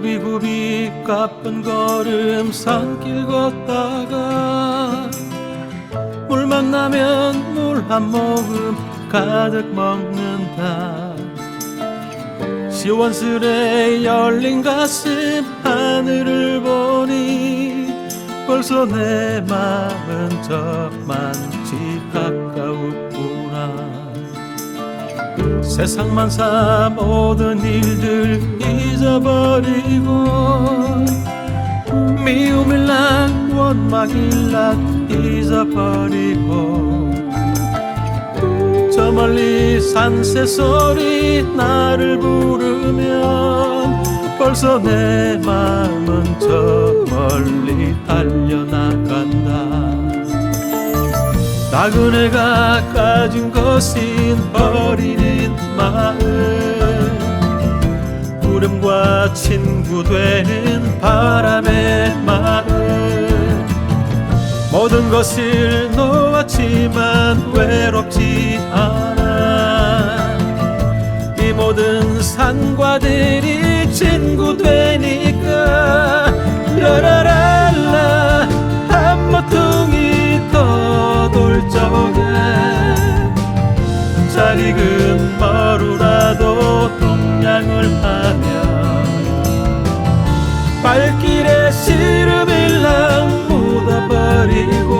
구비구비 가쁜 걸음 산길 걷다가 물 만나면 물 한 모금 가득 먹는다. 시원스레 열린 가슴 하늘을 보니 벌써 내 마음은 저만치 가까웠구나 세상 만 사 모든 일들 잊어버리고 미움일랑 원망일랑 잊어버리고 저 멀리 산새 소리 나를 부르면 벌써 내 마음은 저 멀리 달려나간다 나그네가 가진 것은 버리는 마음 구름과 친구 되는 바람의 마음 모든 것을 놓았지만 외롭지 익은 머루라도 동양을 하면 발길에 시름일랑 묻어버리고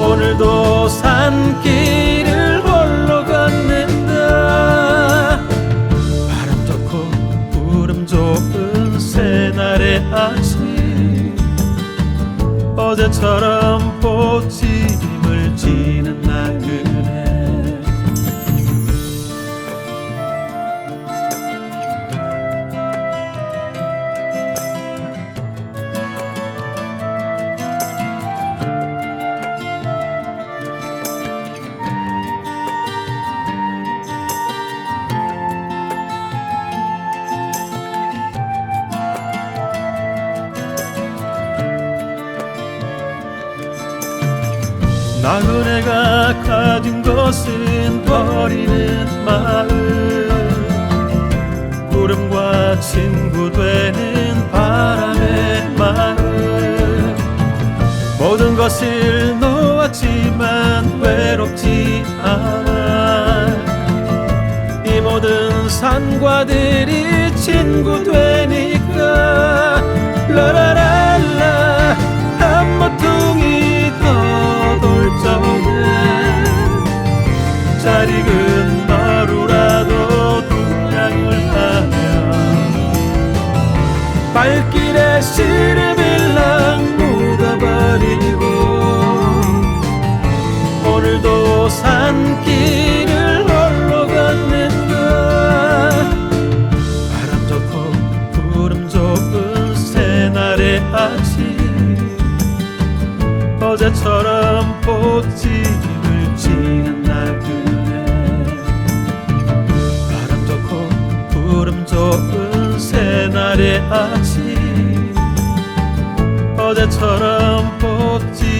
오늘도 산길을 홀로 걷는다. 바람 좋고 구름 좋은 새날의 아침. 어제처럼 보침을 지는 나그 네 나그네가 가진 것은 버리는 마음. 구름과 친구 되는 바람의 마음. 모든 것을 놓았지만 외롭지 않아. 이 모든 산과들이 친구 되 어제처럼 꽃집을 지는 나그네 바람 좋고 구름 좋은 새날의 아침. 어제처럼 나그네